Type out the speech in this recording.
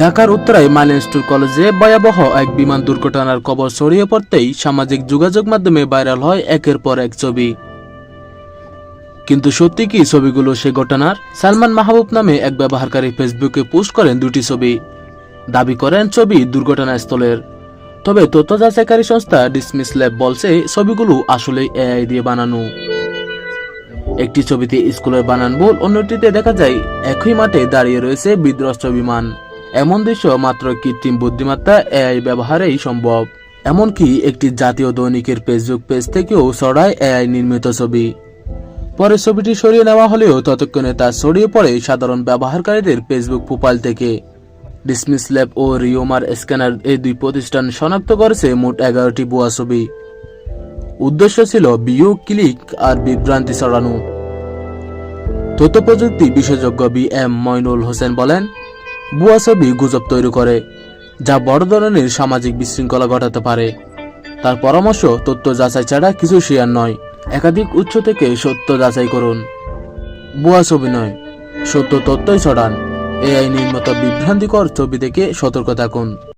ঢাকার উত্তরায় মাইলেস্টোর কলেজে ভয়াবহ এক বিমান দুর্ঘটনার খবর ছড়িয়ে পড়তেই সামাজিক যোগাযোগ মাধ্যমে ভাইরাল হয় একের পর এক ছবি। কিন্তু সত্যি কি ছবিগুলো সে ঘটনার? সালমান মাহবুব নামে এক ব্যবহারকারী ফেসবুকে পোস্ট করেন দুটি ছবি। দাবি করেন ছবি দুর্ঘটনাস্থলের। তবে তথ্য যাচাইকারী সংস্থা ডিসমিস ল্যাব বলছে, ছবিগুলো আসলে এআই দিয়ে বানানো। একটি ছবিতে স্কুলের বানান ভুল, অন্যটিতে দেখা যায় একই মাঠে দাঁড়িয়ে রয়েছে বিধ্বস্ত বিমান এমন দৃশ্য মাত্র কৃত্রিম বুদ্ধিমত্তা এআই ব্যবহারেই সম্ভব। এমনকি একটি জাতীয় দৈনিকের ফেসবুক পেজ থেকেও ছড়ায় এআই নির্মিত ছবি। পরে ছবিটি সরিয়ে নেওয়া হলেও ততক্ষণে তা ছড়িয়ে পড়ে সাধারণ ব্যবহারকারীদের ফেসবুক প্রোফাইল থেকে। ডিসমিস ল্যাব ও রিওমার স্ক্যানার এই দুই প্রতিষ্ঠান শনাক্ত করেছে মোট এগারোটি ভুয়া ছবি। উদ্দেশ্য ছিল বিউ ক্লিক আর বিভ্রান্তি ছড়ানো। তথ্য প্রযুক্তি বিশেষজ্ঞ বি এম মইনুল হোসেন বলেন ভুয়া ছবি গুজব তৈরি করে, যা বড় ধরনের সামাজিক বিশৃঙ্খলা ঘটাতে পারে। তার পরামর্শ, তথ্য যাচাই ছাড়া কিছু শেয়ার নয়। একাধিক উৎস থেকে সত্য যাচাই করুন। ভুয়া ছবি নয়, সত্য তথ্যই ছড়ান। এআই নির্মিত বিভ্রান্তিকর ছবি থেকে সতর্ক থাকুন।